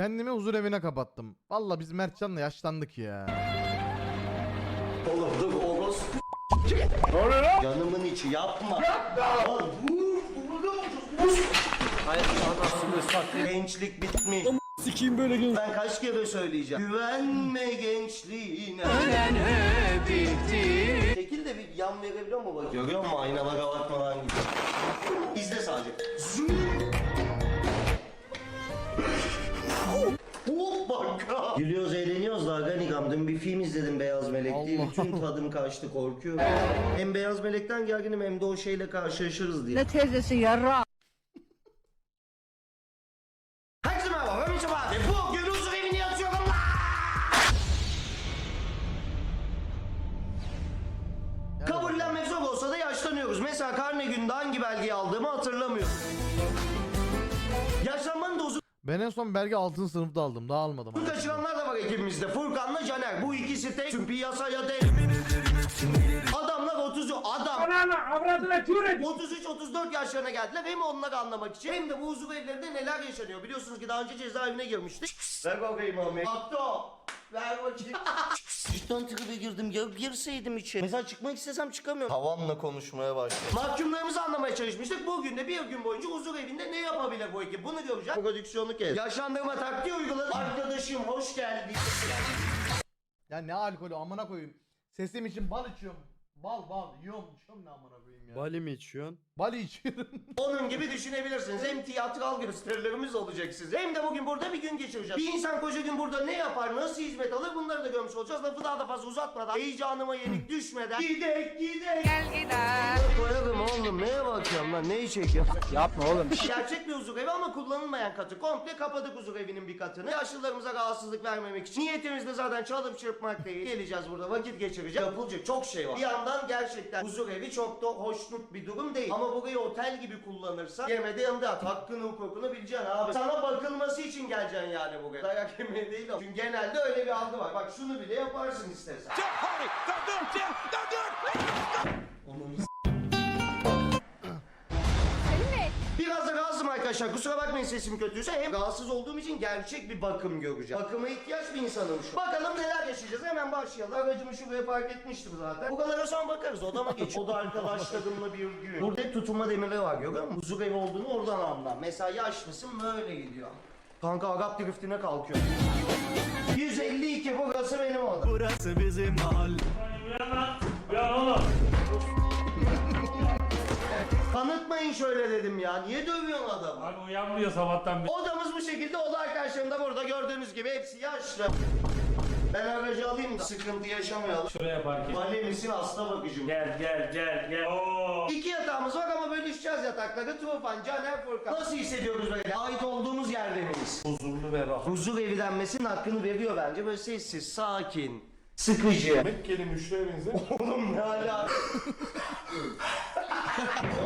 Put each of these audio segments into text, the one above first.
Kendimi huzur evine kapattım. Valla biz Mertcan'la yaşlandık ya. Oğlum dur Ogos. Ne oluyor lan? Canımın içi yapma. Yapma. Vur. Hayır Gençlik bitmiş. Sikiyim böyle gün. Ben kaç kere söyleyeceğim. Güvenme gençliğine. Şekil de bir yan verebiliyor mu bak? Görüyor musun aynalara bakmadan gidiyor. İzle sadece. Hoppa! Gülüyoruz eğleniyoruz da Aganigam dün bir film izledim Beyaz Melek diye. Allah. Bütün tadım kaçtı korkuyorum. hem Beyaz Melek'ten gerginim hem de o şeyle karşılaşırız diye. Ne teyzesi yarra. Herkese merhaba ben Mitchell abi. Bugün huzur evini yatıyorum lan. Kabullenmek zor olsa da yaşlanıyoruz. Mesela karne gününde hangi belgeyi aldığımı hatırlamıyorum. Ben en son belge 6. sınıfta aldım. Daha almadım. Bu kaçıranlar da var ekibimizde. Furkan'la Caner. Bu ikisi tek tüm piyasaya değil. Adamlar 30 adam. Ananı avradına tüyür 33-34 yaşlarına geldiler hem onları anlamak için hem de bu huzur evlerinde neler yaşanıyor. Biliyorsunuz ki daha önce cezaevine girmiştik. Ver bakayım Ahmet. Attı o. Ver bakayım. Cidden tribe girdim ya girseydim içeri. Mesela çıkmak istesem çıkamıyorum. Tavanla konuşmaya başladım. Mahkumlarımızı anlamaya çalışmıştık. Bugün de bir gün boyunca huzur evinde ne yapabilir bu ekip? Bunu göreceğiz. Prodüksiyonu kes. Yaşlandırma taktiği uyguladı. Arkadaşım hoş geldin. Ya ne alkolü amına koyayım. Sesim için bal içiyorum. Bal bal yiyorum içiyorum ne amına koyayım ya. Bali mi içiyorsun? Bal içiyorum. Onun gibi düşünebilirsiniz. Hem tiyatral gösterilerimiz olacak size. Hem de bugün burada bir gün geçireceğiz. Bir insan koca gün burada ne yapar, nasıl hizmet alır bunları da görmüş olacağız. Lafı daha da fazla uzatmadan, heyecanıma yenik düşmeden. Gidek gidek. Gel gidelim. Koyarım oğlum neye bakıyorum lan neyi çekiyorum? Yapma oğlum. Gerçek bir huzur evi ama kullanılmayan katı. Komple kapadık huzur evinin bir katını. Yaşlılarımıza rahatsızlık vermemek için. Niyetimiz de zaten çalıp çırpmak değil. Geleceğiz burada vakit geçireceğiz. Yapılacak çok şey var. Bir yandan gerçekten huzur evi çok da hoşnut bir durum değil. Ama burayı otel gibi kullanırsa yemede yanında at. Hakkını hukukunu bileceksin abi. Sana bakılması için geleceksin yani buraya. Dayak yemeye değil ama. Çünkü genelde öyle bir algı var. Bak şunu bile yaparsın istersen. Onun arkadaşlar. Kusura bakmayın sesim kötüyse. Hem rahatsız olduğum için gerçek bir bakım göreceğim. Bakıma ihtiyaç bir insanım şu. Bakalım neler yaşayacağız. Hemen başlayalım. Aracımı şuraya park etmiştim zaten. Bu kadar sonra bakarız. Odama geç. Oda arkadaşlarımla bir gün. Burada hep tutunma demirleri var görüyor musun? Huzur evi olduğunu oradan anlam. Mesela yaşlısın böyle gidiyor. Kanka Arap driftine kalkıyor. 152 burası benim odam. Burası bizim mahal. Kanıtmayın şöyle dedim ya. Niye dövüyorsun adamı? Abi uyanmıyor sabahtan beri. Odamız bu şekilde. Oda arkadaşlarım da burada gördüğünüz gibi hepsi yaşlı. Ben aracı alayım da sıkıntı yaşamayalım. Şuraya park et. Anne misin hasta bakıcım. Gel gel gel gel. Oo. İki yatağımız var ama bölüşeceğiz yatakları. Tufan, Caner, Furkan. Nasıl hissediyoruz böyle? Ait olduğumuz yerde miyiz? Huzurlu ve rahat. Huzur evi denmesinin hakkını veriyor bence. Böyle sessiz, sakin, sıkıcı. Mekkeli müşteriye benzer. Oğlum ne ala?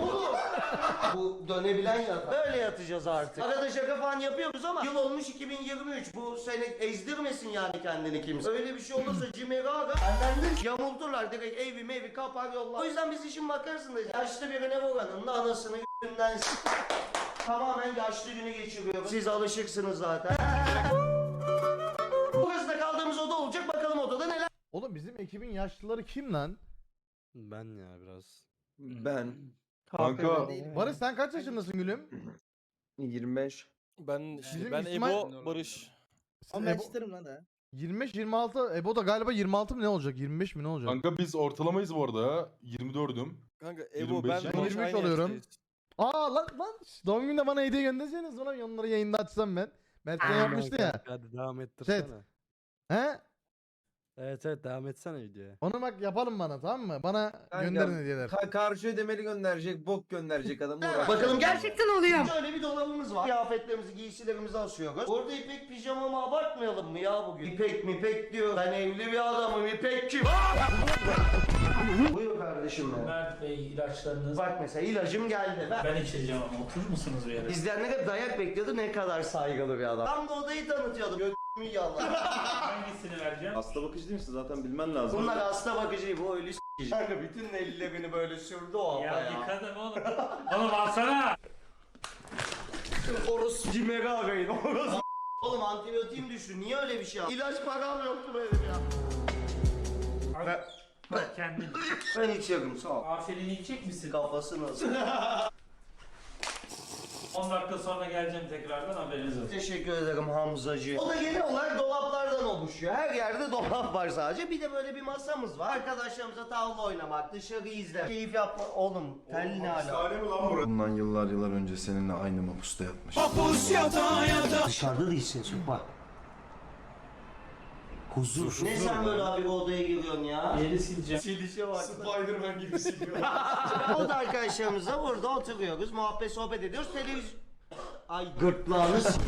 Oğlum. Bu dönebilen yatak. Böyle yatacağız artık. Arada şaka falan yapıyoruz ama yıl olmuş 2023. Bu sene ezdirmesin yani kendini kimse. Öyle bir şey olursa Cimeri Aga benden de yamulturlar direkt evi mevi kapar yollar. O yüzden biz işin bakarsınız. Yaşlı birine vuranın da anasını yüzünden Tamamen yaşlı günü geçiriyoruz. Siz alışıksınız zaten. Burası da kaldığımız oda olacak. Bakalım odada neler Oğlum bizim ekibin yaşlıları kim lan? Ben ya biraz. Ben. Kanka. Barış sen kaç yaşındasın gülüm? 25. Ben Bizim ben İsmail- Ebo Barış. Sizin Ebo- 25 26 Ebo da galiba 26 mı ne olacak? 25 mi ne olacak? Kanka biz ortalamayız bu arada ya. 24'üm. Kanka 25 Ebo ben Ben Barış 23 aynı oluyorum. yaştayız. Aa lan lan şş, doğum gününde bana hediye gönderseniz ona onları yayında açsam ben. Mert'ten yapmıştı ya. Hadi devam ettirsene. He? Evet evet devam etsene videoya. Onu bak yapalım bana tamam mı? Bana Kanka, gönderin hediyeler. Ka- karşı ödemeli gönderecek, bok gönderecek adam. Bakalım. Gerçekten oluyor. Şöyle bir dolabımız var. Kıyafetlerimizi, giysilerimizi asıyoruz. Orada ipek pijamamı abartmayalım mı ya bugün? İpek mi ipek diyor. Ben evli bir adamım. İpek kim? Buyur kardeşim benim. Mert Bey ilaçlarınız. Bak mesela ilacım geldi. Ben... Ben içireceğim ama oturur musunuz bir yere? İzleyenler hep dayak bekliyordu. Ne kadar saygılı bir adam. Tam da odayı tanıtıyordum. Yallah. Hangisini vereceğim? Hasta bakıcı değil misin? Zaten bilmen lazım. Bunlar hasta bakıcı. Bu ölü s**kici. Kanka bütün ellerini böyle sürdü o hafta Ya ya. yıkadım oğlum. Oğlum alsana. Orası cimeri arayın. Orası Oğlum antibiyotiğim düştü. Niye öyle bir şey yaptın? İlaç param yoktu benim ya. Bak, bak kendin. Ben içiyorum sağ ol. Aferin içecek misin? Kafası nasıl? 10 dakika sonra geleceğim tekrardan haberiniz olsun. Teşekkür ederim Hamzacı. O da genel olarak dolaplardan oluşuyor. Her yerde dolap var sadece. Bir de böyle bir masamız var. Arkadaşlarımıza tavla oynamak, dışarı izlemek, keyif yapma. Oğlum tel ne ala? Bundan yıllar yıllar önce seninle aynı mapusta yatmış. Dışarıda değilsin Süper. Huzur. Ne sen böyle abi odaya giriyorsun ya? Yeri sileceğim. Silişe bak. Spiderman gibi siliyor. o da arkadaşlarımızla burada oturuyoruz. Muhabbet sohbet ediyoruz. Televizyon... Ay gırtlağını s-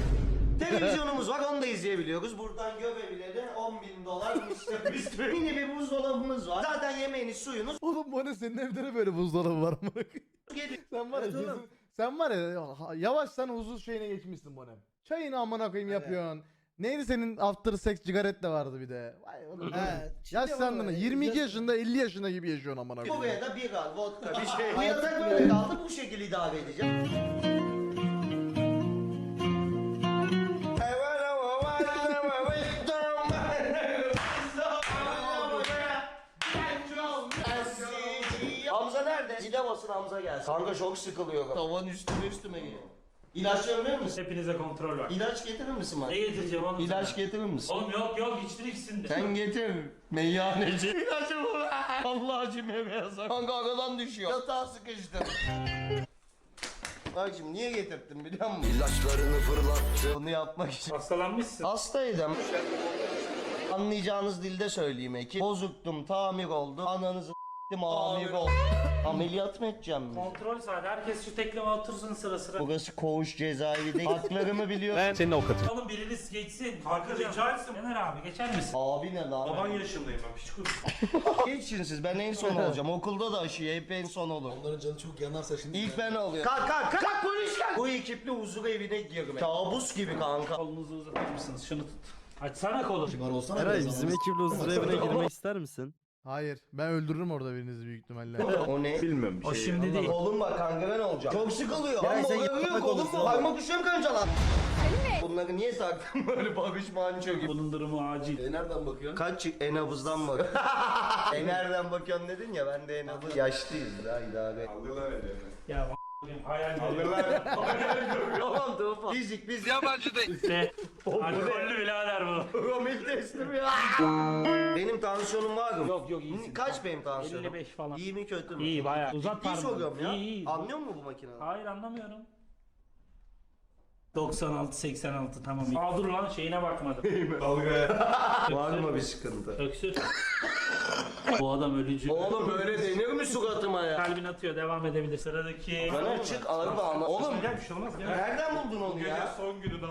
Televizyonumuz var onu da izleyebiliyoruz. Buradan göbeğiyle de 10 bin dolar. Beast. Yine bir buzdolabımız var. Zaten yemeğiniz suyunuz. Oğlum bu ne senin evde de böyle buzdolabı var mı? Sen var ya Evet sen var ya yavaştan huzur şeyine geçmişsin bu ne? Çayını amına koyayım yapıyorsun. Neydi senin after sex cigaret de vardı bir de. Vay oğlum. He, Yaş ama 22 yaş- yaşında 50 yaşında gibi yaşıyorsun amına koyayım. Buraya da bir al, vodka, bir şey. Bu yatak böyle kaldı. Bu şekilde idare edeceğim. Hamza nerede? Zile basın Hamza gelsin. Kanka çok sıkılıyorum. Tavan üstüme üstüme geliyor. İlaç verir misin? Hepinize kontrol var. İlaç getirir misin bana? Ne getireceğim oğlum İlaç sana? getirir misin? Oğlum yok yok içtin ikisini de. Sen getir. Meyhaneci. İlacı bu. Allah acım yazar. Kanka aradan düşüyor. Yatağa sıkıştım. Bak şimdi niye getirttim biliyor musun? İlaçlarını fırlattı. Bunu yapmak için. Hastalanmışsın. Hastaydım. Anlayacağınız dilde söyleyeyim Eki. Bozuktum, tamir oldu. Ananızı s**tim, amir oldu. Ameliyat mı edeceğim mi? Kontrol sadece. Herkes şu tekleme otursun sıra sıra. Burası koğuş cezaevi değil. Haklarımı biliyorum. Ben senin avukatın. Oğlum biriniz geçsin. Kanka rica etsin. Yener abi geçer misin? Abi ne lan? Baban yaşındayım ben piç kuruş. Geçin siz ben en son olacağım. Okulda da aşıya hep en son olur. Onların canı çok yanarsa şimdi. İlk ben oluyorum. Kalk kalk kalk, kalk polis gel. Bu ekiple huzur evine girmek. Kabus gibi kanka. Kolunuzu uzatır mısınız? Şunu tut. Açsana kolu. Kibar olsana Eray bizim ekiple huzur evine girmek ister misin? Hayır. Ben öldürürüm orada birinizi büyük ihtimalle. O ne? Bilmiyorum bir O şey. şimdi değil. Kolum bak kanka ben olacağım. Çok sıkılıyor. Ya Ama sen oluyor yapmak kolum mu? oğlum. Parmak uçlarım kanca lan. Bunları niye taktın böyle Barış Manço gibi? Bunun durumu acil. E nereden bakıyorsun? Kaç çık? En nabızdan bak. e nereden bakıyorsun dedin ya ben de en nabız. Yaşlıyız daha idare. Algılar ediyor. Ya. Tamam tamam. Fizik biz yabancı değil. İşte alkollü birader bu. Promil testim ya. benim tansiyonum var mı? Yok yok iyisin. Kaç benim tansiyonum? 55 falan. İyi mi kötü mü? İyi bayağı. Uzat Ciddi parmağını. ya. İyi iyi. Anlıyor musun bu makineyi? Hayır anlamıyorum. 96 86 tamam. Aa dur lan şeyine bakmadım. Var mı bir sıkıntı? Öksür. Bu adam ölücü. Oğlum böyle denir mi suratıma ya? Kalbin atıyor devam edebilir. Sıradaki. Bana çık ağır bağla. Oğlum Gel bir şey olmaz gel. nereden buldun onu ya? son günü de.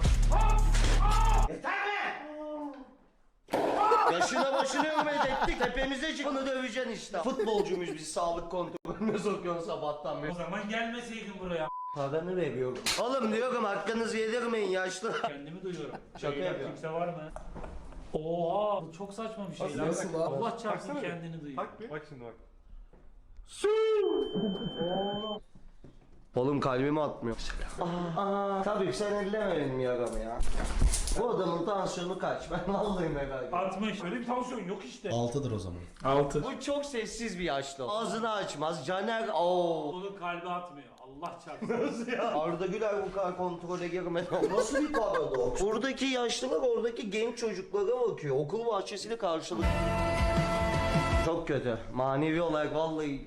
Yaşına başına ümmet ettik. Tepemize çık. Bunu döveceksin işte. Futbolcumuz biz sağlık kontrolüne sokuyorsun sabahtan beri. O zaman gelmeseydin buraya. Paranı veriyorum. Oğlum diyorum hakkınızı yedirmeyin yaşlı. Kendimi duyuyorum. Şaka Beyler, yapıyorum. Kimse var mı? Oha bu çok saçma bir şey. lan. Nasıl lan? Allah çarpsın kendini duyuyor. Bak şimdi bak. Oğlum kalbimi atmıyor. Aa, tabii sen elleme benim yaramı ya. Bu adamın tansiyonu kaç? Ben vallahi merak ediyorum. 60. Öyle bir tansiyon yok işte. Altıdır o zaman. 6. Bu çok sessiz bir yaşlı. Ağzını açmaz. Caner Oo. Onun kalbi atmıyor. Allah çarpsın. Arda Güler bu kadar kontrole girmedi. Nasıl bir paradoks? Buradaki yaşlılar oradaki genç çocuklara bakıyor. Okul bahçesiyle karşılık. Çok kötü. Manevi olarak vallahi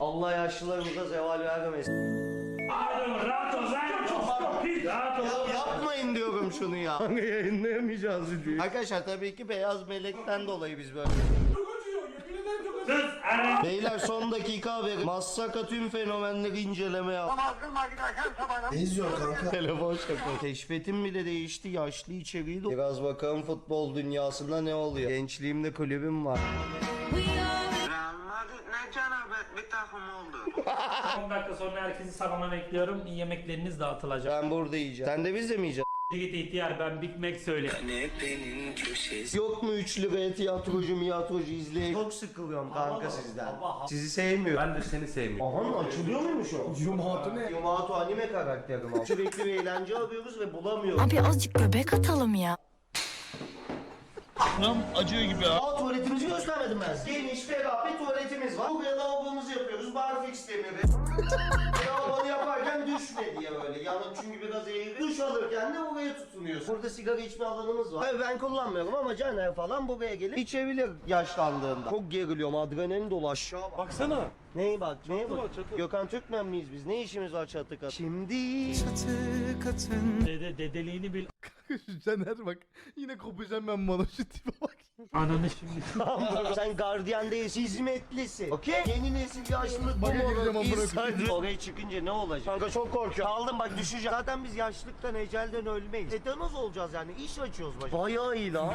Allah yaşlılarımıza zeval vermesin. Adam rahat ol lan. Çok Rahat ol. Ya yapmayın diyorum şunu ya. Hani yayınlayamayacağız diye. Arkadaşlar tabii ki beyaz melekten dolayı biz böyle. Sus. Ara. Beyler son dakika haberi. Massaka tüm fenomenleri inceleme yap. Ne izliyorsun kanka? Telefon şaka. Keşfetim bile değişti. Yaşlı içeriği de. Biraz bakalım futbol dünyasında ne oluyor. Gençliğimde kulübüm var. Real Madrid ne cenabet bir takım oldu. 10 dakika sonra herkesi salona bekliyorum. Yemekleriniz dağıtılacak. Ben burada yiyeceğim. Sen de biz de mi yiyeceğiz? Git ihtiyar ben Big Mac söyle. Yok mu 3 liraya tiyatrocu miyatrocu izleyin? Çok sıkılıyorum kanka sizden. Sizi sevmiyorum. Ben de seni sevmiyorum. Aha açılıyor muymuş o? Yumatu ne? Yumatu anime karakterim ama. Sürekli bir eğlence arıyoruz ve bulamıyoruz. Abi azıcık göbek atalım ya. Aa tuvaletimizi göstermedim ben size. Geniş ferah bir tuvaletimiz var. Buraya lavabomuzu yapıyoruz. Barfix demiri. Lavabonu yaparken düşme diye böyle. Yani çünkü biraz eğri. Duş alırken de buraya tutunuyorsun. Burada sigara içme alanımız var. Tabii ben kullanmıyorum ama Caner falan buraya gelip içebilir yaşlandığında. Çok geriliyorum. Adrenalin dolu aşağı bak. Baksana. Neye bak? Neye bak? Gökhan Türkmen miyiz biz? Ne işimiz var çatı kat? Şimdi... Dede dedeliğini bil. Caner bak yine kopacağım ben bana şu tipe bak. Ananı şimdi. Sen gardiyan değilsin, hizmetlisin. Okey? Yeni nesil yaşlılık bu mu? amına koyayım. İnsan- Oraya çıkınca ne olacak? Kanka çok korkuyorum. Kaldım bak düşeceğim. Zaten biz yaşlıktan, ecelden ölmeyiz. Tetanoz olacağız yani. İş açıyoruz başa. Bayağı iyi lan.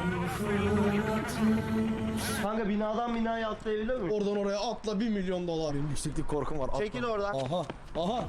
Kanka binadan binaya atlayabilir miyim? Oradan oraya atla 1 milyon dolar. Benim yükseklik korkum var. Atla. Çekil oradan. Aha. Aha.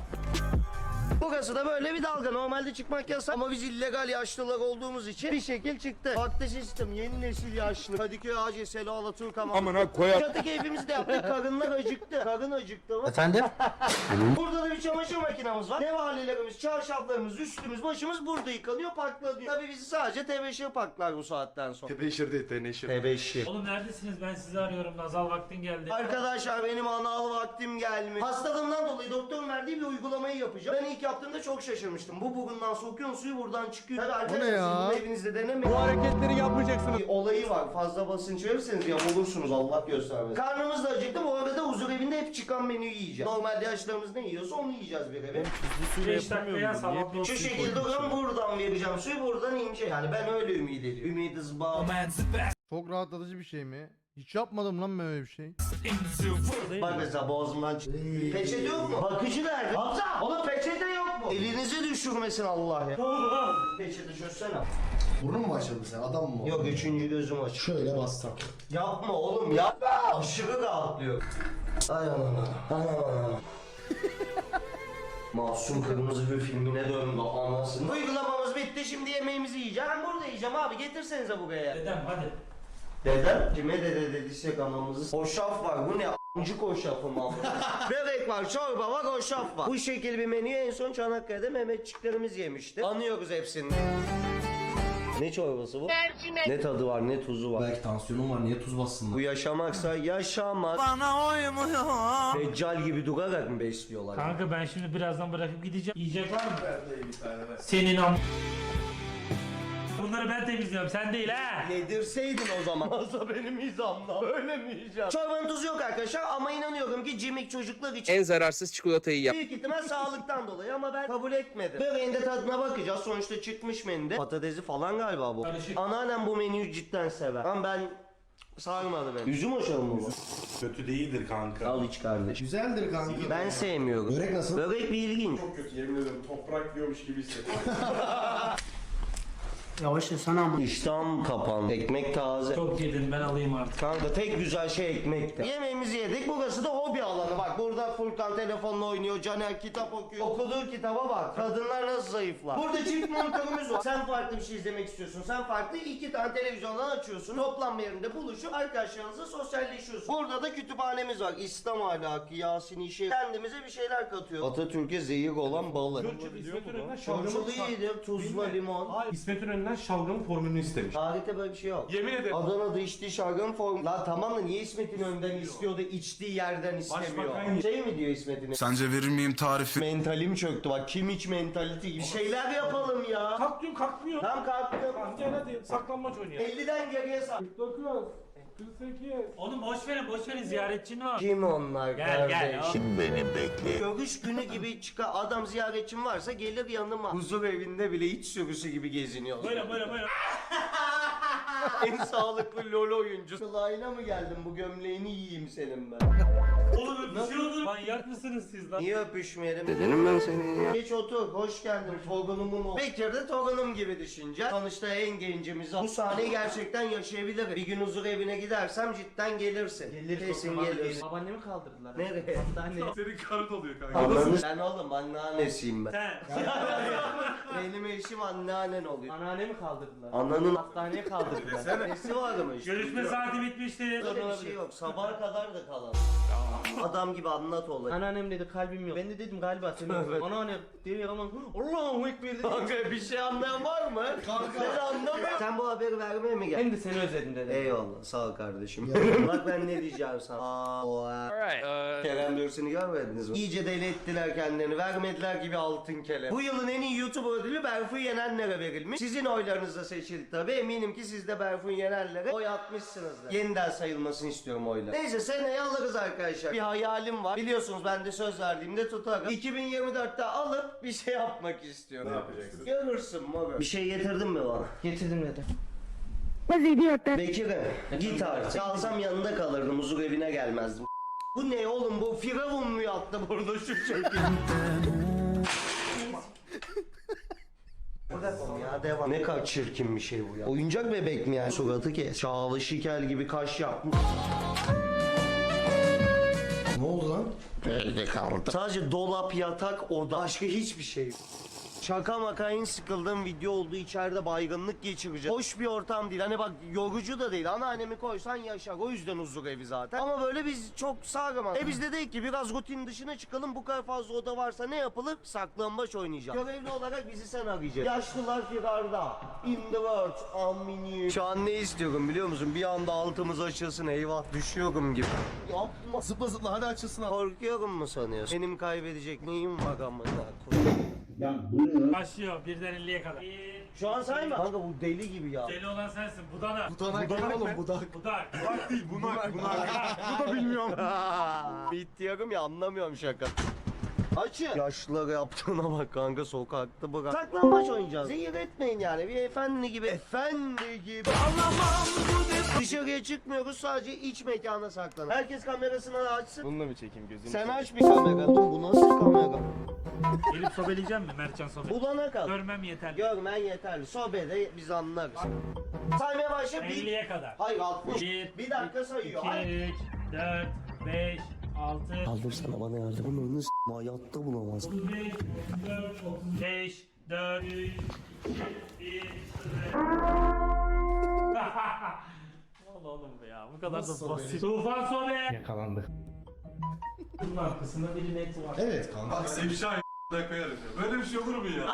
Burası da böyle bir dalga. Normalde çıkmak yasak ama biz illegal yaşlılar olduğumuz için bir şekil çıktı. Farklı sistem, yeni nesil yaşlı. Kadıköy AC, Selo, Alaturk ama. Amına koyar. Çatı keyfimizi de yaptık. Karınlar acıktı. Karın acıktı mı? Efendim? Burada da bir çamaşır makinamız var. Nevalelerimiz, çarşaflarımız, üstümüz, başımız burada yıkanıyor, paklanıyor. Tabii bizi sadece tebeşir paklar bu saatten sonra. Tebeşir değil teneşir. Tebeşir. Oğlum neredesiniz ben sizi arıyorum. Nazal vaktin geldi. Arkadaşlar benim anal vaktim gelmiş. Hastalığımdan dolayı doktorun verdiği bir uygulamayı yapacağım. Ben ilk yaptığımda çok şaşırmıştım. Bu burundan sokuyorsun suyu buradan çıkıyor. Tabii arkadaşlar ne ya? siz bunu evinizde denemeyin. Bu hareketleri yapmayacaksınız. Bir olayı var. Fazla basınç verirseniz yamulursunuz Allah göstermesin. Karnımız da acıktı. Bu arada huzur evinde hep çıkan menüyü yiyeceğiz. Normalde yaşlarımız ne yiyorsa onu yiyeceğiz bir eve. 5 dakikaya salon Şu şekilde duran buradan vereceğim suyu buradan ince. Yani ben öyle ümit ediyorum. Ümit ızba. Çok rahatlatıcı bir şey mi? Hiç yapmadım lan ben öyle bir şey. Bak mesela boğazımdan çıktı. Peçete yok mu? Bakıcı nerede? Hamza! Oğlum peçete yok mu? Elinizi düşürmesin Allah ya. Peçete çözsene. Burnun mu açıldı sen? Adam mı? Yok üçüncü gözüm aç. Şöyle bassak. Yapma oğlum yapma. Aşırı rahatlıyor. Ay anana. Ay anana. Masum Kırmızı bir filmine döndü anasını. Uygulamamız bitti şimdi yemeğimizi yiyeceğim. Ben burada yiyeceğim abi getirsenize buraya. Dedem hadi. Dedem kime dede dediysek anamızı. Hoşaf var bu ne a**cı hoşafı mı Börek var, çorba var, hoşaf var. Bu şekil bir menüyü en son Çanakkale'de Mehmetçiklerimiz yemişti. Anıyoruz hepsini. Ne çorbası bu? Ne tadı var, ne tuzu var. Belki tansiyonun var. Niye tuz bassın? Bu yaşamaksa yaşamak. Bana uymuyor. Deccal gibi durarak mı besliyorlar? Kanka ben şimdi birazdan bırakıp gideceğim. Yiyecek var mı? Senin am... Bunları ben temizliyorum sen değil ha. Yedirseydin o zaman. Masa benim izamla. Öyle mi yiyeceğim? Çorbanın tuzu yok arkadaşlar ama inanıyorum ki cimik çocuklar için En zararsız çikolatayı yap. Büyük ihtimal sağlıktan dolayı ama ben kabul etmedim. Böreğin de tadına bakacağız. Sonuçta çıkmış menüde. Patatesi falan galiba bu. Karışık. Anneannem bu menüyü cidden sever. Ama ben sarmadı beni. Üzüm hoşalım mı bu? Kötü değildir kanka. Al iç kardeş. Güzeldir kanka. Ben sevmiyorum. Börek nasıl? Börek bir ilginç. Çok kötü yemin ederim toprak yiyormuş gibi hissediyorum. İştahım kapandı. Ekmek taze. Çok yedin ben alayım artık. Kanka tek güzel şey ekmekti. Yemeğimizi yedik. Burası da hobi alanı. Bak burada Furkan telefonla oynuyor. Caner kitap okuyor. Okuduğu kitaba bak. Kadınlar nasıl zayıflar. Burada çift monitörümüz var. Sen farklı bir şey izlemek istiyorsun. Sen farklı iki tane televizyondan açıyorsun. Toplanma yerinde buluşup arkadaşlarınızla sosyalleşiyorsun. Burada da kütüphanemiz var. İslam ahlakı, Yasin işi. Kendimize bir şeyler katıyor. Atatürk'e zehir olan balı. Çorçulu iyidir. Tuzla limon. İsmet İnönü'nden şalgamın formülünü istemiş. Tarihte böyle bir şey yok. Yemin ederim. Adana'da içtiği şarkının formu. Lan tamam da niye İsmet'in önden istiyor da içtiği yerden istemiyor? Başbakan- Şey mi diyor İsmet'in? Sence verir miyim tarifi? Mentalim çöktü bak kim iç mentality gibi. Bir şeyler yapalım ya. Kalk diyorum kalkmıyor. Tam kalktım. Gel hadi saklanmaç oynayalım. 50'den geriye sar. Oğlum boş verin boş verin ziyaretçin var. Kim onlar Gel, gel, kardeşim? Beni bekle. Görüş günü gibi çıkar adam ziyaretçim varsa gelir yanıma. Huzur evinde bile iç sürüsü gibi geziniyor. Böyle böyle böyle. en sağlıklı lol oyuncu. Kılayına mı geldim bu gömleğini yiyeyim senin ben. Oğlum öpüşüyordur. Manyak mısınız siz lan? Niye öpüşmeyelim? Dedim ben seni ya. Geç otur, hoş geldin. Torunumun ol. Bekir de torunum gibi düşünce. Sonuçta en gencimiz o. Bu sahneyi gerçekten yaşayabilirim. Bir gün huzur evine gidersem cidden gelirsin. Gelir Kesin gelirsin. Babaannemi kaldırdılar. Nereye? Hastaneye. Senin karın oluyor kanka. Ananı ben oğlum anneannesiyim ben. Sen. Benim eşim anneannen oluyor. Anneannemi kaldırdılar. Ananın Hastaneye kaldırdılar. nesi varmış? Görüşme saati bitmişti. Öyle bir şey yok. Sabaha kadar da kalalım. Adam gibi anlat olayı. Anneannem dedi kalbim yok. Ben de dedim galiba senin yok. Anneanne diyor ama Allahu Ekber dedi. Kanka bir şey anlayan var mı? Kanka. Ben anlamıyorum. Sen bu haberi vermeye mi geldin? Ben de seni özledim dedi. Eyvallah sağ ol kardeşim. Bak ben ne diyeceğim sana. Aa, oha. Kerem Bürsin'i görmediniz mi? İyice deli ettiler kendilerini. Vermediler gibi altın kelem. Bu yılın en iyi YouTube ödülü Berfu Yenenler'e verilmiş. Sizin oylarınızla seçildi tabii. Eminim ki siz de Berfu Yenenler'e oy atmışsınızdır. Yeniden sayılmasını istiyorum oylar. Neyse seneye alırız arkadaşlar. Bir hayalim var. Biliyorsunuz ben de söz verdiğimde tutarım. 2024'te alıp bir şey yapmak istiyorum. Ne yapacaksın? Görürsün moruk. Bir şey getirdin mi bana? Getirdim dedi. Bekir'im git artık. Kalsam yanında kalırdım huzur evine gelmezdim. Bu ne oğlum bu firavun mu yattı burada şu şekilde? Devam ya devam. Ne kadar çirkin bir şey bu ya. Oyuncak bebek mi yani? Suratı kes. Çağlı şikel gibi kaş yapmış. Ne oldu lan? Elde kaldı. Sadece dolap, yatak, oda. Başka hiçbir şey yok. Şaka maka en sıkıldığım video oldu. İçeride baygınlık geçireceğiz. Hoş bir ortam değil. Hani bak yorucu da değil. Anneannemi koysan yaşar. O yüzden huzur evi zaten. Ama böyle biz çok sarmaz. E biz de dedik ki biraz rutin dışına çıkalım. Bu kadar fazla oda varsa ne yapılır? Saklambaç oynayacağız. Görevli olarak bizi sen arayacaksın. Yaşlılar firarda. In the world. Amini. Şu an ne istiyorum biliyor musun? Bir anda altımız açılsın. Eyvah düşüyorum gibi. Yapma. Zıpla zıpla hadi açılsın. Korkuyorum mu sanıyorsun? Benim kaybedecek neyim var amına Başlıyor birden 50'ye kadar. Bir. Şu an sayma. Kanka bu deli gibi ya. Deli olan sensin. Budana. Budanak oğlum budak. Budak. Bunak bunak. Bu da bilmiyorum. Bitti ya anlamıyorum şaka. Açın. Yaşlılara yaptığına bak kanka sokakta bırak. Saklambaç oynayacağız. Zehir etmeyin yani bir efendi gibi. Efendi gibi. Anlamam bu Dışarıya çıkmıyoruz sadece iç mekana saklanın. Herkes kamerasını açsın. Bununla mı çekeyim gözünü? Sen aç bir kamera. Dur bu nasıl sobeleyeceğim mi Mertcan sobe? Bulana kal. Görmem yeterli. Görmen yeterli. Sohbede biz anlarız. Saymaya başla. Bir... 50'ye kadar. Hayır 60. 1, Bir dakika sayıyor. 2, Hayır. 3, 4, 5, 6, Aldım sana bana yardım. Onu s**ma hayatta bulamaz. 35, 34, 35, 4, 3, 2, 1, 0. oğlum be ya bu kadar da basit. Tufan sobe. Yakalandı. Bunun arkasında bir net var. Evet kanka. Bak Sevşah koyarız ya. Böyle bir şey olur mu ya?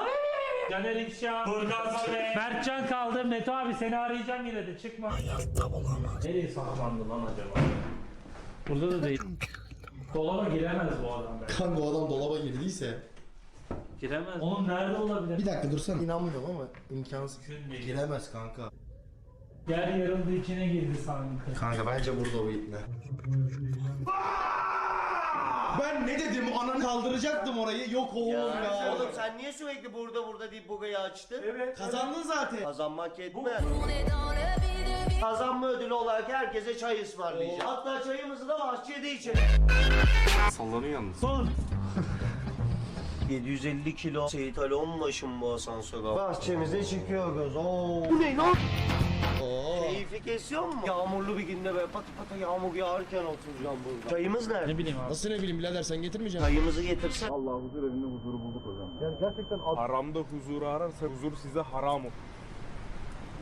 Caner İfşa, Furkan Sobe, Mertcan kaldı. Meto abi seni arayacağım yine de çıkma. Hayatta bulamaz. Nereye saklandı lan acaba? Burada da değil. Dolaba giremez bu adam be. Kanka o adam dolaba girdiyse. Giremez. Oğlum nerede olabilir? Bir dakika dursana. İnanmıyorum ama imkansız. Değil. Giremez kanka. Yer yarıldı içine girdi sanki. Kanka bence burada o ipne. Ben ne dedim? Ananı kaldıracaktım orayı. Yok oğlum ya. Oğlum sen niye sürekli burada burada deyip burayı açtın? Evet. Kazandın zaten. Kazanmak yetmez. Kazanma ödülü olarak herkese çay ısmarlayacağım. Hatta çayımızı da bahçede içelim. Sallanıyor yalnız. 750 kilo Seyit Ali Onbaşım bu asansöre. Bahçemize çıkıyoruz. Oo. Bu ne lan? Keyfi kesiyor mu? Yağmurlu bir günde böyle patı patı yağmur yağarken oturacağım burada. Çayımız nerede? Ne bileyim abi. Nasıl ne bileyim birader sen getirmeyeceksin. Çayımızı getirsen. Haramda huzuru ararsa huzur size haram olur.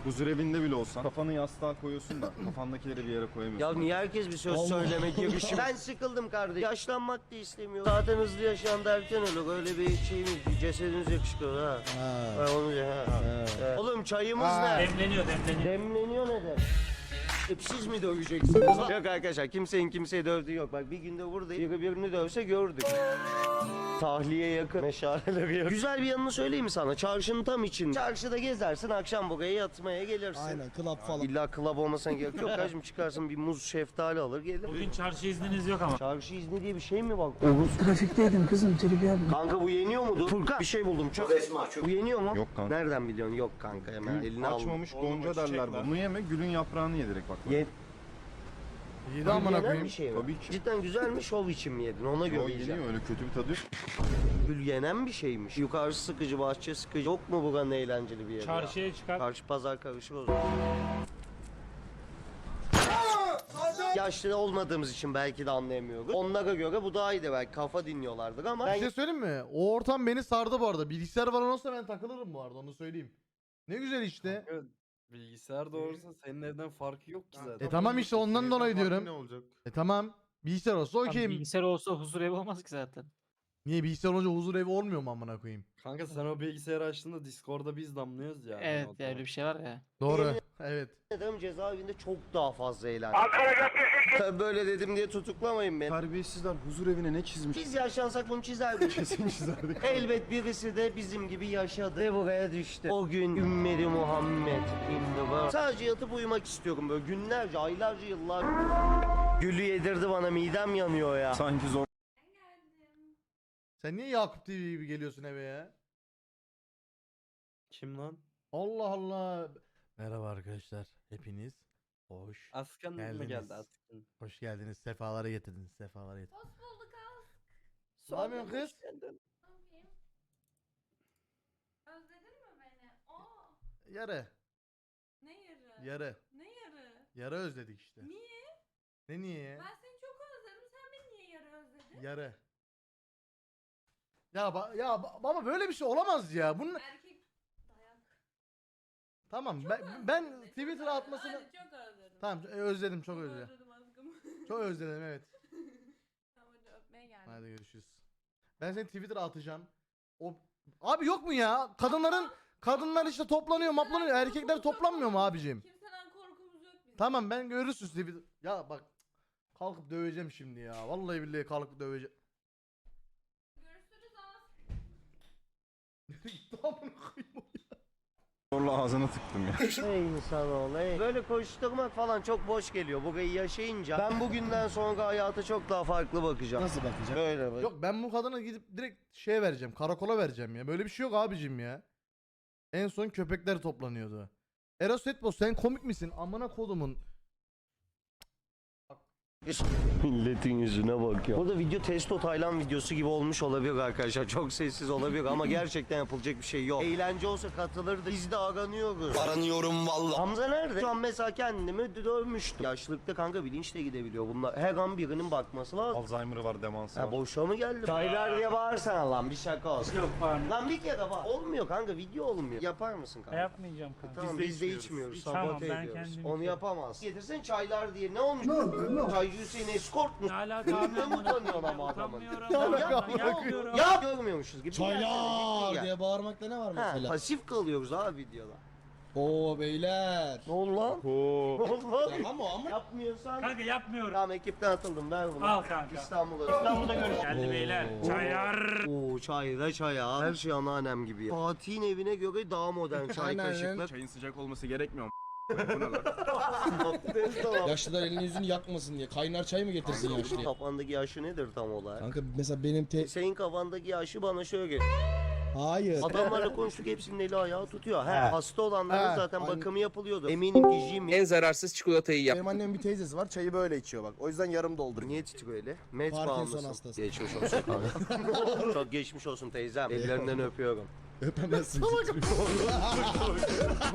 Huzur evinde bile olsan kafanı yastığa koyuyorsun da kafandakileri bir yere koyamıyorsun. Ya niye herkes bir söz söylemek girişi? Ben sıkıldım kardeşim. Yaşlanmak da istemiyorum. Zaten hızlı yaşayan derken ölür. Öyle bir şeyimiz, bir cesediniz yakışıklı ha. Ha. onu ha. Ha. Oğlum çayımız ne? Demleniyor demleniyor. Demleniyor ne de? Hep siz mi döveceksiniz? yok arkadaşlar kimsenin kimseyi dövdüğü yok. Bak bir günde buradayım. Biri birini dövse gördük. Tahliye yakın. Meşaleleri yakın. Güzel bir yanını söyleyeyim mi sana? Çarşının tam için. Çarşıda gezersin akşam buraya yatmaya gelirsin. Aynen club falan. İlla club olmasına gerek yok. Kardeşim çıkarsın bir muz şeftali alır gelir. Bugün çarşı izniniz yok ama. Çarşı izni diye bir şey mi bak? Olur. Trafikteydim kızım tribi yapma. Kanka bu yeniyor mudur? Furkan bir şey buldum çok. Bu yeniyor mu? Yok kanka. Nereden biliyorsun? Yok kanka hemen eline al. Açmamış gonca derler çiçekler. bunu yeme gülün yaprağını yedirek bak. Ye İyi de amına yenen koyayım. bir şey mi? Tabii ki. Cidden güzel mi? Şov için mi yedin? Ona göre O yiyeceğim. yeniyor öyle kötü bir tadı yok. Gül yenen bir şeymiş. Yukarısı sıkıcı, bahçe sıkıcı. Yok mu buranın eğlenceli bir yeri? ya? Çarşıya çıkar. Karşı pazar karışır o zaman. yaşlı olmadığımız için belki de anlayamıyoruz. Onlara göre bu daha iyiydi belki kafa dinliyorlardır ama Bir ben şey söyleyeyim mi? O ortam beni sardı bu arada. Bilgisayar falan olsa ben takılırım bu arada onu söyleyeyim. Ne güzel işte. Bilgisayar doğursa senin evden farkı yok ki zaten. E tamam işte ondan dolayı diyorum. Ne olacak? E tamam. Bilgisayar olsa okeyim. Bilgisayar olsa huzur evi olmaz ki zaten. Niye bilgisayar olunca huzur evi olmuyor mu amına koyayım? Kanka sen o bilgisayarı açtığında Discord'da biz damlıyoruz ya. Evet ya öyle bir şey var ya. Doğru. Evet. ederim cezaevinde çok daha fazla Böyle dedim diye tutuklamayın beni. Terbiyesizler huzur evine ne çizmiş? Biz yaşansak bunu çizerdik. Kesin çizerdik. Elbet birisi de bizim gibi yaşadı ve buraya düştü. O gün ümmeti Muhammed the world. Sadece yatıp uyumak istiyorum böyle günlerce, aylarca, yıllar. Gülü yedirdi bana midem yanıyor ya. Sanki zor Sen niye Yakup TV gibi geliyorsun eve ya? Kim lan? Allah Allah. Merhaba arkadaşlar. Hepiniz hoş. Askan mı Geldiniz. geldi Askan? Hoş geldiniz. Sefalara getirdiniz. Sefalara getirdiniz. Hoş bulduk az. Ne yapıyorsun kız? Ne yapayım? Özledin mi beni? Aa, Yarı. ne yarı? Yarı. Ne yarı? Yarı özledik işte. Niye? Ne niye ya? Ben seni çok özledim. Sen beni niye yarı özledin? Yarı. Ya ba ya ba- baba böyle bir şey olamaz ya. Bunun Erkek. Tamam ben ben özledim. atmasını Hadi çok özledim. tamam e, özledim çok özledim. özledim aşkım. Çok özledim evet. tamam hadi öpmeye geldim. Hadi görüşürüz. Ben seni Twitter'a atacağım. O abi yok mu ya? Kadınların kadınlar işte toplanıyor, maplanıyor. Erkekler toplanmıyor mu abicim? Kimseden korkumuz yok bizim. Tamam ben görürsünüz Twitter. Ya bak kalkıp döveceğim şimdi ya. Vallahi billahi kalkıp döveceğim. Görüşürüz az. Gitti amına koyayım o ya. Zorla ağzına tıktım ya. Ey insanoğlu ey. Böyle koşturmak falan çok boş geliyor. Burayı yaşayınca ben bugünden sonra hayata çok daha farklı bakacağım. Nasıl bakacak? Böyle bak. Yok ben bu kadına gidip direkt şeye vereceğim. Karakola vereceğim ya. Böyle bir şey yok abicim ya. En son köpekler toplanıyordu. Eros Etbos sen komik misin? Amına kodumun. Milletin yüzüne bakıyor. Burada video testo Taylan videosu gibi olmuş olabilir arkadaşlar. Çok sessiz olabilir ama gerçekten yapılacak bir şey yok. Eğlence olsa katılırdı. Biz de aranıyoruz. Aranıyorum vallahi. Hamza nerede? Şu an mesela kendimi dövmüştüm. Yaşlılıkta kanka bilinç de gidebiliyor bunlar. Her an birinin bakması lazım. Alzheimer'ı var, demansı Ha var. boşa mı geldi? Çaylar diye bağırsana lan bir şaka olsun. Yok pardon. Lan bir kere bak. Olmuyor kanka video olmuyor. Yapar mısın kanka? Yapmayacağım kanka. Tamam biz de içmiyoruz. Tamam, Sabote ben ediyoruz. kendim Onu içiyorum. yapamaz. Getirsen çaylar diye ne olmuş? Çaycı Hüseyin eskort mu? Ne alaka abi? Utanıyorsun ama adamın? Utanmıyorum. Ne Ya, alaka ya, görmüyormuşuz gibi. Çaylar Gel. diye bağırmakta ne var Ha, mesela? pasif kalıyoruz abi videoda. Oo beyler. Ne oldu lan? Oo. Ne oldu lan? Ya ama ama Yapmıyorsan... Kanka yapmıyorum. Tamam ekipten atıldım ver bunu. Al kanka. İstanbul'a. İstanbul'da görüşürüz. Geldi beyler. Çayar. Oo çayda çaya. Her şey anneannem gibi. ya. Fatih'in evine göre daha modern çay Aynen, kaşıklar. Çayın sıcak olması gerekmiyor mu? Abdest yaşlılar elini yüzünü yakmasın diye kaynar çay mı getirsin yaşlıya? Kafandaki yaşı nedir tam olarak? Kanka mesela benim te... Senin kafandaki yaşı bana şöyle Hayır. Adamlarla konuştuk hepsinin eli ayağı tutuyor. He. Hasta olanların He. zaten Aynen. bakımı yapılıyordu. Eminim ki Jimmy En zararsız çikolatayı yap. Benim annemin bir teyzesi var çayı böyle içiyor bak. O yüzden yarım dolduruyor. Niye titriyor öyle? Med Parkinson bağımlısın. hastası. Geçmiş olsun kanka. Çok geçmiş olsun teyzem. Ellerinden öpüyorum. Öpemezsin.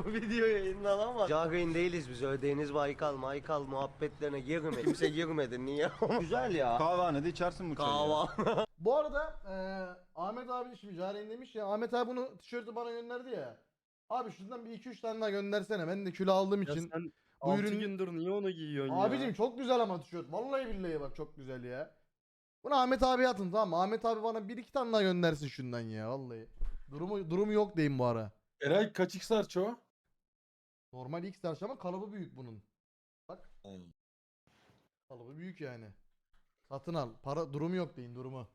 Bu video yayınlanamaz. Cahreyn değiliz biz öyle Deniz Baykal, Maykal muhabbetlerine girme. Kimse girmedi niye? Güzel ya. Kahvehanede içersin bu çayı. Kahva. Bu arada eee Ahmet abi şimdi Caren demiş ya Ahmet abi bunu tişörtü bana gönderdi ya. Abi şundan bir 2-3 tane daha göndersene. Ben de kilo aldığım Ya için. sen bu 6 ürünü- gündür niye onu giyiyorsun ya? Abicim çok güzel ama tişört. Vallahi billahi bak çok güzel ya. Bunu Ahmet abi atın tamam mı? Ahmet abi bana bir iki tane daha göndersin şundan ya vallahi. Durumu durumu yok diyeyim bu ara. Eray kaç XR çoğu? Normal X large ama kalıbı büyük bunun. Bak. Kalıbı büyük yani. Satın al. Para durumu yok deyin durumu.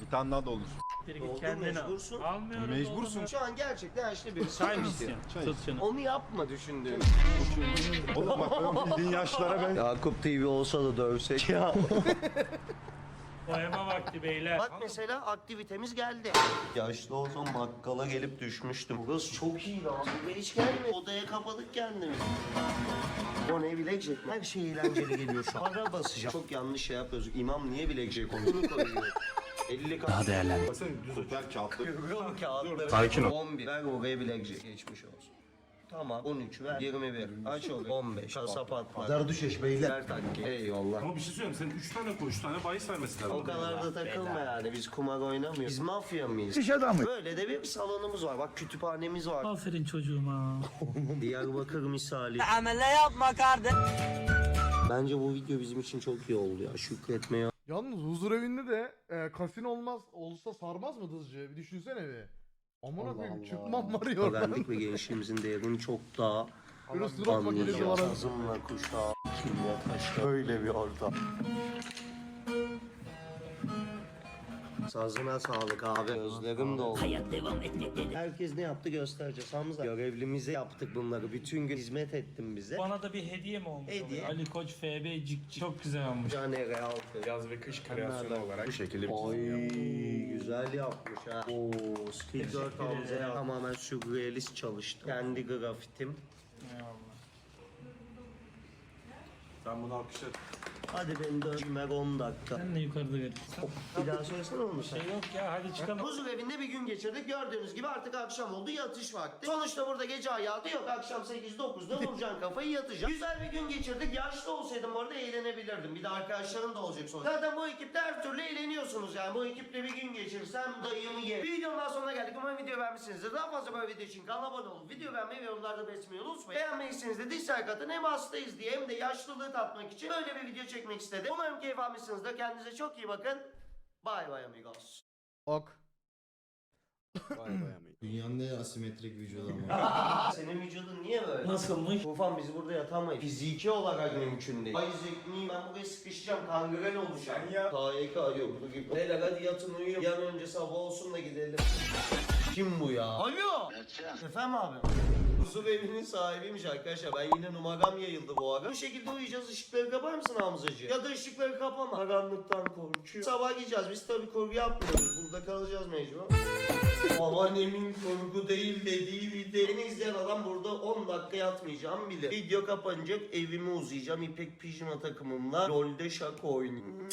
Bir tane daha da olur. Bir al. mecbursun. Almıyorum. Mecbursun. Şu an gerçekten yaşlı birisi. Çay mı istiyor. istiyorsun? Çay. Tut şunu. Onu yapma düşündüğüm. Oğlum bak ben bildiğin yaşlara ben... Yakup TV olsa da dövsek ya. Boyama vakti beyler. Bak mesela aktivitemiz geldi. Yaşlı olsam bakkala gelip düşmüştüm. Burası çok iyi lan. Ve hiç gelme. Odaya kapadık kendimizi. O ne bilekcek? Her şey eğlenceli geliyor şu an. Para basacağım. Çok yanlış şey yapıyoruz. İmam niye bilekcek konuyu koyuyor? 50 Daha değerlendi. Baksana düz otel kağıtları. Kağıtları. Sakin ol. 11. Ver oraya bilekcek. Geçmiş olsun. Tamam 13 ver 21 aç oluyor 15 kasap atma Pazar düşeş beyler. Ver takki Eyvallah Ama bir şey söyleyeyim sen 3 tane koy 3 tane bahis vermesi lazım. O kadar da takılma yani biz kumar oynamıyoruz. Biz mafya mıyız? İş adamı. Böyle de bir salonumuz var. Bak kütüphanemiz var. Aferin çocuğuma. Diyarbakır misali. Amele yapma kardeş. Bence bu video bizim için çok iyi oldu ya. Şükretmeye Yalnız huzur evinde de e, kasino olmaz olsa sarmaz mı hızlıca? Bir düşünsene bir. Amına koyayım çıkmam var ya oradan. öğrendik ve gençliğimizin değerini çok daha Böyle surat makinesi var. anlayacağız. Azımla kuşağı, kimle taşla. Öyle bir ortam. Sazına sağlık abi. Gözlerim doldu. Hayat devam etmektedir. Herkes ne yaptı göstereceğiz. Hamza görevlimize yaptık bunları. Bütün gün hizmet ettin bize. Bana da bir hediye mi olmuş? Hediye. oluyor? Ali Koç FB Cikcik. Çok güzel olmuş. Caner'e altı. Yaz ve kış kreasyonu olarak bu şekilde bir çizim yaptım. güzel yapmış ha. Oo, Skill 4 Hamza'ya tamamen sürrealist çalıştım. Kendi grafitim. Sen bunu alkışla. Hadi beni dönmek 10 dakika. Sen de yukarıda verirsin. Bir daha söylesene onu sen. Şey yok ya hadi çıkalım. Huzur evinde bir gün geçirdik. Gördüğünüz gibi artık akşam oldu. Yatış vakti. Sonuçta burada gece hayatı yok. Akşam 8-9'da vuracaksın kafayı yatacaksın. Güzel bir gün geçirdik. Yaşlı olsaydım orada eğlenebilirdim. Bir de arkadaşlarım da olacak sonra. Zaten bu ekipte her türlü eğleniyorsunuz yani. Bu ekiple bir gün geçirsem dayımı ye. Bir videonun daha sonuna geldik. Umarım video beğenmişsinizdir. Daha fazla böyle video için kanala abone olun. Video beğenmeyi ve yorumlarda belirtmeyi unutmayın. Beğenmeyseniz de dislike atın. Hem hastayız diye hem de yaşlılığı tatmak için böyle bir video çekmek istedim. Umarım keyif almışsınızdır. Kendinize çok iyi bakın. Bye bye amigos. Ok. Vay vay amey. Dünyanın en asimetrik vücudu ama. Senin vücudun niye böyle? Nasılmış? Tufan biz burada yatamayız. Fiziki olarak mümkün değil. Ay zekmiyim ben buraya sıkışacağım. Kangren olacağım. Ya. KYK yok bu gibi. Beyler hadi yatın uyuyun. Yan önce sabah olsun da gidelim. Kim bu ya? Alo. Efendim abi. Huzur evinin sahibiymiş arkadaşlar. Ben yine numaram yayıldı bu ara. Bu şekilde uyuyacağız. Işıkları kapar mısın Hamzacı? Ya da ışıkları kapama. Karanlıktan korkuyor. Sabah gideceğiz. Biz tabii korku yapmıyoruz. Burada kalacağız mecbur. Babaannemin korku değil dediği video. İzleyen adam burada 10 dakika yatmayacağım bilir. Video kapanacak evime uzayacağım. İpek pijama takımımla LoL'de şaka oynayayım.